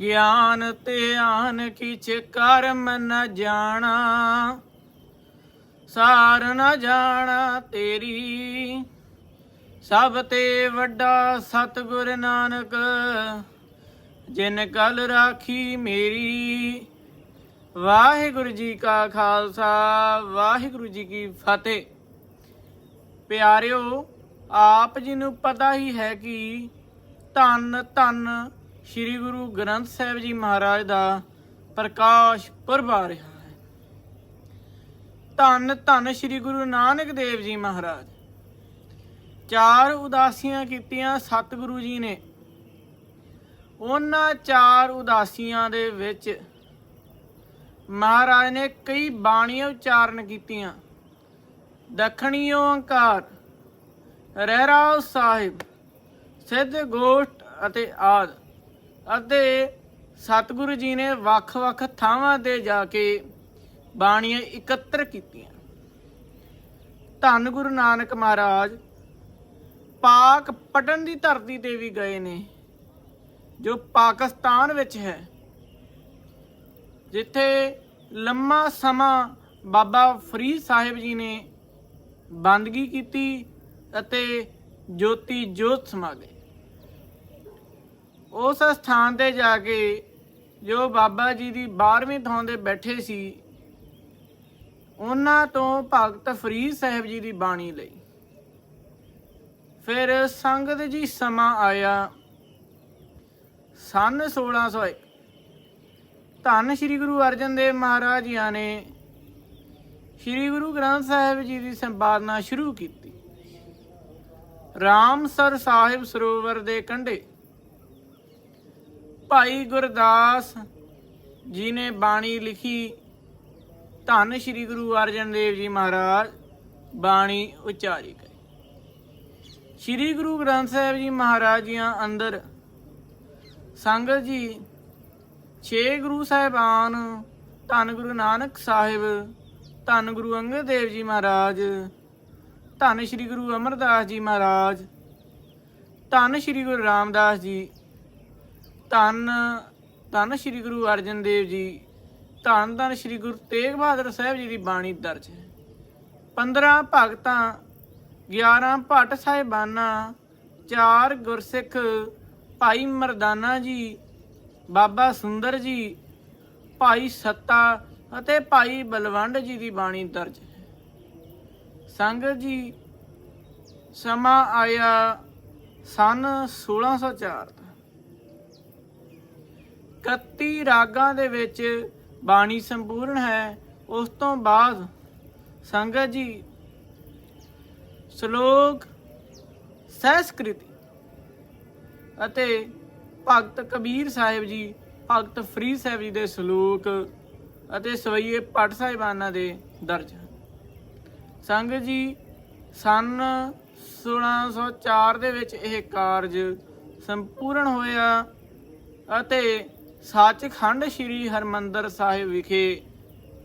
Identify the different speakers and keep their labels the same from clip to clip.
Speaker 1: ਗਿਆਨ ਧਿਆਨ ਆਨ ਕਿਛ ਕਰਮ ਨ ਜਾਣਾ, ਸਾਰ ਨ ਜਾਣਾ ਤੇਰੀ। ਸਭ ਤੇ ਵੱਡਾ ਸਤਿਗੁਰ ਨਾਨਕ, ਜਿਨ ਕਲ ਰਾਖੀ ਮੇਰੀ। ਵਾਹਿਗੁਰੂ ਜੀ ਕਾ ਖਾਲਸਾ, ਵਾਹਿਗੁਰੂ ਜੀ ਕੀ ਫਤਿਹ। ਪਿਆਰਿਓ, ਆਪ ਜੀ ਨੂੰ ਪਤਾ ਹੀ ਹੈ ਕਿ ਧੰਨ ਧੰਨ ਸ੍ਰੀ ਗੁਰੂ ਗ੍ਰੰਥ ਸਾਹਿਬ ਜੀ ਮਹਾਰਾਜ ਦਾ ਪ੍ਰਕਾਸ਼ ਪੁਰਬ ਆ ਰਿਹਾ ਹੈ। ਧੰਨ ਧੰਨ ਸ੍ਰੀ ਗੁਰੂ ਨਾਨਕ ਦੇਵ ਜੀ ਮਹਾਰਾਜ। ਚਾਰ ਉਦਾਸੀਆਂ ਕੀਤੀਆਂ ਸਤਿਗੁਰੂ ਜੀ ਨੇ। ਉਹਨਾਂ ਚਾਰ ਉਦਾਸੀਆਂ ਦੇ ਵਿੱਚ ਮਹਾਰਾਜ ਨੇ ਕਈ ਬਾਣੀਆਂ ਉਚਾਰਨ ਕੀਤੀਆਂ। ਦੱਖਣੀ ਓੰਕਾਰ ਰਹਿਰਾਉ ਸਾਹਿਬ, ਸਿੱਧ ਗੋਸ਼ਟ ਅਤੇ ਆਦਿ। ਅਤੇ ਸਤਿਗੁਰੂ ਜੀ ਨੇ ਵੱਖ-ਵੱਖ ਥਾਵਾਂ ਤੇ ਜਾ ਕੇ ਬਾਣੀਆਂ ਇਕੱਤਰ ਕੀਤੀਆਂ। ਧੰਨ ਗੁਰੂ ਨਾਨਕ ਮਹਾਰਾਜ, ਪਾਕ ਪਟਨ ਦੀ ਧਰਤੀ ਤੇ ਵੀ ਗਏ ਨੇ, ਜੋ ਪਾਕਿਸਤਾਨ ਵਿੱਚ ਹੈ, ਜਿੱਥੇ ਲੰਮਾ ਸਮਾਂ ਬਾਬਾ ਫਰੀਦ ਸਾਹਿਬ ਜੀ ਨੇ ਬੰਦਗੀ ਕੀਤੀ ਅਤੇ ਜੋਤੀ ਜੋਤ ਸਮਾ ਗਏ। ਉਸ ਸਥਾਨ ਤੇ ਜਾ ਕੇ ਜੋ ਬਾਬਾ ਜੀ ਦੀ 12ਵੀਂ ਥਾਂ ਤੇ ਬੈਠੇ ਸੀ, ਉਹਨਾਂ ਤੋਂ ਭਗਤ ਫਰੀਦ ਸਾਹਿਬ ਜੀ ਦੀ ਬਾਣੀ ਲਈ। ਫਿਰ ਸੰਗਤ ਜੀ ਸਮਾਂ ਆਇਆ ਸਨ 1601 ਧੰਨ ਸ੍ਰੀ ਗੁਰੂ ਅਰਜਨ ਦੇਵ ਮਹਾਰਾਜ ਜੀ ਨੇ ਸ੍ਰੀ ਗੁਰੂ ਗ੍ਰੰਥ ਸਾਹਿਬ ਜੀ ਦੀ ਸੰਪਾਦਨਾ ਸ਼ੁਰੂ ਕੀਤੀ। ਰਾਮਸਰ ਸਾਹਿਬ ਸਰੋਵਰ ਦੇ ਕੰਢੇ ਭਾਈ ਗੁਰਦਾਸ ਜੀ ਨੇ ਬਾਣੀ ਲਿਖੀ, ਧੰਨ ਸ੍ਰੀ ਗੁਰੂ ਅਰਜਨ ਦੇਵ ਜੀ ਮਹਾਰਾਜ, ਬਾਣੀ ਉਚਾਰੀ ਗਏ ਸ੍ਰੀ ਗੁਰੂ ਗ੍ਰੰਥ ਸਾਹਿਬ ਜੀ ਮਹਾਰਾਜ ਜੀਆਂ ਅੰਦਰ, ਸੰਗਤ ਜੀ, ਛੇ ਗੁਰੂ ਸਾਹਿਬਾਨ, ਧੰਨ ਗੁਰੂ ਨਾਨਕ ਸਾਹਿਬ, ਧੰਨ ਗੁਰੂ ਅੰਗਦ ਦੇਵ ਜੀ ਮਹਾਰਾਜ, ਧੰਨ ਸ੍ਰੀ ਗੁਰੂ ਅਮਰਦਾਸ ਜੀ ਮਹਾਰਾਜ, ਧੰਨ ਸ੍ਰੀ ਗੁਰੂ ਰਾਮਦਾਸ ਜੀ ਧੰਨ ਧੰਨ ਸ੍ਰੀ ਗੁਰੂ ਅਰਜਨ ਦੇਵ ਜੀ। ਧੰਨ ਧੰਨ ਸ੍ਰੀ ਗੁਰੂ ਤੇਗ ਬਹਾਦਰ ਸਾਹਿਬ ਜੀ ਦੀ ਬਾਣੀ ਦਰਜ ਹੈ। 15 ਭਗਤਾਂ 11 ਭੱਟ ਸਾਹਿਬਾਨਾਂ, ਚਾਰ ਗੁਰਸਿੱਖ ਭਾਈ ਮਰਦਾਨਾ ਜੀ, ਬਾਬਾ ਸੁੰਦਰ ਜੀ, ਭਾਈ ਸੱਤਾ ਅਤੇ ਭਾਈ ਬਲਵੰਡ ਜੀ ਦੀ ਬਾਣੀ ਦਰਜ ਹੈ। ਸੰਗਤ ਜੀ, ਸਮਾਂ ਆਇਆ ਸਨ 1604 ਦਾ। 31 ਰਾਗਾਂ ਦੇ ਵਿੱਚ ਬਾਣੀ ਸੰਪੂਰਨ ਹੈ। ਉਸ ਤੋਂ ਬਾਅਦ ਸੰਗਤ ਜੀ, ਸ਼ਲੋਕ ਸੰਸਕ੍ਰਿਤੀ ਅਤੇ ਭਗਤ ਕਬੀਰ ਸਾਹਿਬ ਜੀ, ਭਗਤ ਫਰੀਦ ਸਾਹਿਬ ਜੀ ਦੇ ਸ਼ਲੋਕ ਅਤੇ ਸਵਈਏ ਪਟ ਸਾਹਿਬਾਨਾਂ ਦੇ ਦਰਜ ਹਨ। ਸੰਗਤ ਜੀ, ਸਨ 1604 ਦੇ ਵਿੱਚ ਇਹ ਕਾਰਜ ਸੰਪੂਰਨ ਹੋਇਆ ਅਤੇ ਸੱਚਖੰਡ ਸ੍ਰੀ ਹਰਮੰਦਰ ਸਾਹਿਬ ਵਿਖੇ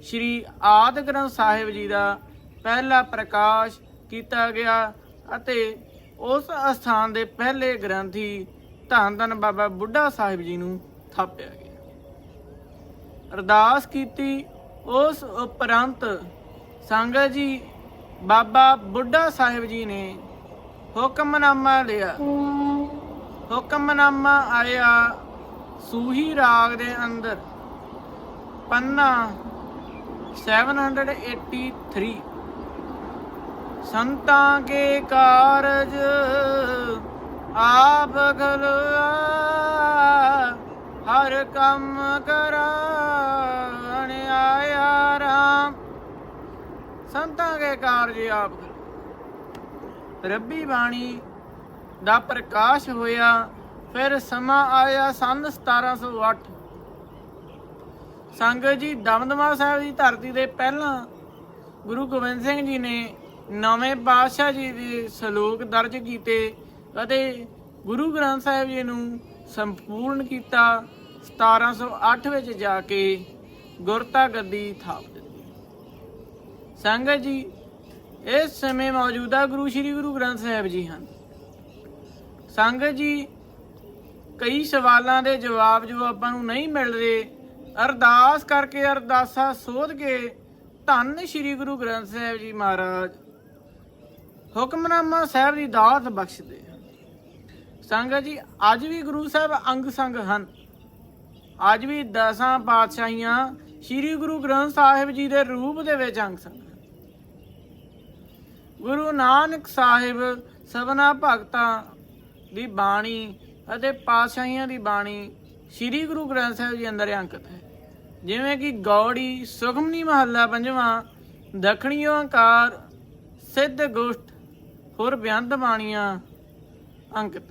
Speaker 1: ਸ੍ਰੀ ਆਦਿ ਗ੍ਰੰਥ ਸਾਹਿਬ ਜੀ ਦਾ ਪਹਿਲਾ ਪ੍ਰਕਾਸ਼ ਕੀਤਾ ਗਿਆ ਅਤੇ ਉਸ ਅਸਥਾਨ ਦੇ ਪਹਿਲੇ ਗ੍ਰੰਥੀ ਧੰਨ ਧੰਨ ਬਾਬਾ ਬੁੱਢਾ ਸਾਹਿਬ ਜੀ ਨੂੰ ਥਾਪਿਆ ਗਿਆ। ਅਰਦਾਸ ਕੀਤੀ, ਉਸ ਉਪਰੰਤ ਸੰਗਤ ਜੀ ਬਾਬਾ ਬੁੱਢਾ ਸਾਹਿਬ ਜੀ ਨੇ ਹੁਕਮਨਾਮਾ ਲਿਆ। ਹੁਕਮਨਾਮਾ ਆਇਆ ਸੂਹੀ ਰਾਗ ਦੇ ਅੰਦਰ ਪੰਨਾ 783 ਸੰਤਾਂ ਕੇ ਕਾਰਜ ਆਪ ਗਲਵਾ ਹਰ ਕੰਮ ਕਰਾਣ ਆਇਆ ਰਾਮ। ਸੰਤਾਂ ਕੇ ਕਾਰਜ ਆਪ ਰੱਬੀ ਬਾਣੀ ਦਾ ਪ੍ਰਕਾਸ਼ ਹੋਇਆ ਫਿਰ ਸਮਾਂ ਆਇਆ ਸਨ 1708 ਸੰਗਤ ਜੀ ਦਮਦਮਾ ਸਾਹਿਬ ਦੀ ਧਰਤੀ ਦੇ ਪਹਿਲਾਂ ਗੁਰੂ ਗੋਬਿੰਦ ਸਿੰਘ ਜੀ ਨੇ ਨਵੇਂ ਪਾਤਸ਼ਾਹ ਜੀ ਦੇ ਸ਼ਲੋਕ ਦਰਜ ਕੀਤੇ ਅਤੇ ਗੁਰੂ ਗ੍ਰੰਥ ਸਾਹਿਬ ਜੀ ਨੂੰ ਸੰਪੂਰਨ ਕੀਤਾ 1708 ਵਿੱਚ ਜਾ ਕੇ ਗੁਰਤਾ ਗੱਦੀ ਥਾਪ ਦਿੱਤੀ। ਸੰਗਤ ਜੀ ਇਸ ਸਮੇਂ ਮੌਜੂਦਾ ਗੁਰੂ ਸ੍ਰੀ ਗੁਰੂ ਗ੍ਰੰਥ ਸਾਹਿਬ ਜੀ ਹਨ। ਸੰਗਤ ਜੀ ਕਈ ਸਵਾਲਾਂ ਦੇ ਜਵਾਬ ਜੋ ਆਪਾਂ ਨੂੰ ਨਹੀਂ ਮਿਲ ਰਹੇ, ਅਰਦਾਸ ਕਰਕੇ ਅਰਦਾਸਾਂ ਸੋਧ ਕੇ ਧੰਨ ਸ੍ਰੀ ਗੁਰੂ ਗ੍ਰੰਥ ਸਾਹਿਬ ਜੀ ਮਹਾਰਾਜ। ਹੁਕਮਨਾਮਾ ਸਾਹਿਬ ਦੀ ਦਾਤ ਬਖਸ਼ਦੇ ਹਨ ਸੰਗਤ ਜੀ, ਅੱਜ ਵੀ ਗੁਰੂ ਸਾਹਿਬ ਅੰਗ ਸੰਗ ਹਨ। ਅੱਜ ਵੀ ਦਸਾਂ ਪਾਤਸ਼ਾਹੀਆਂ ਸ੍ਰੀ ਗੁਰੂ ਗ੍ਰੰਥ ਸਾਹਿਬ ਜੀ ਦੇ ਰੂਪ ਦੇ ਵਿੱਚ ਅੰਗ ਸੰਗ ਗੁਰੂ ਨਾਨਕ ਸਾਹਿਬ ਸਭਨਾ ਭਗਤਾਂ ਦੀ ਬਾਣੀ ਅਤੇ ਪਾਤਸ਼ਾਹੀਆਂ ਦੀ ਬਾਣੀ ਸ੍ਰੀ ਗੁਰੂ ਗ੍ਰੰਥ ਸਾਹਿਬ ਜੀ ਅੰਦਰ ਅੰਕਿਤ ਹੈ। ਜਿਵੇਂ ਕਿ ਗੌੜੀ ਸੁਖਮਨੀ ਮਹੱਲਾ ਪੰਜਵਾਂ, ਦੱਖਣੀ ਓੰਕਾਰ ਸਿੱਧ ਗੁਸ਼ਟ, ਹੋਰ ਬਿਆੰਤ ਬਾਣੀਆਂ ਅੰਕਿਤ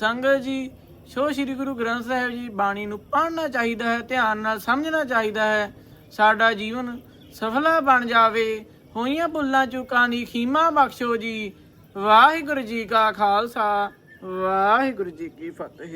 Speaker 1: ਸੰਗਤ ਜੀ, ਸੋ ਸ੍ਰੀ ਗੁਰੂ ਗ੍ਰੰਥ ਸਾਹਿਬ ਜੀ ਬਾਣੀ ਨੂੰ ਪੜ੍ਹਨਾ ਚਾਹੀਦਾ ਹੈ, ਧਿਆਨ ਨਾਲ ਸਮਝਣਾ ਚਾਹੀਦਾ ਹੈ। ਸਾਡਾ ਜੀਵਨ ਸਫਲਾ ਬਣ ਜਾਵੇ, ਹੋਈਆਂ ਭੁੱਲਾਂ ਚੁੱਕਾਂ ਦੀ ਖੀਮਾ ਬਖਸ਼ੋ ਜੀ। ਵਾਹਿਗੁਰੂ ਜੀ ਕਾ ਖਾਲਸਾ। ਵਾਹਿਗੁਰੂ ਜੀ ਕੀ ਫਤਿਹ।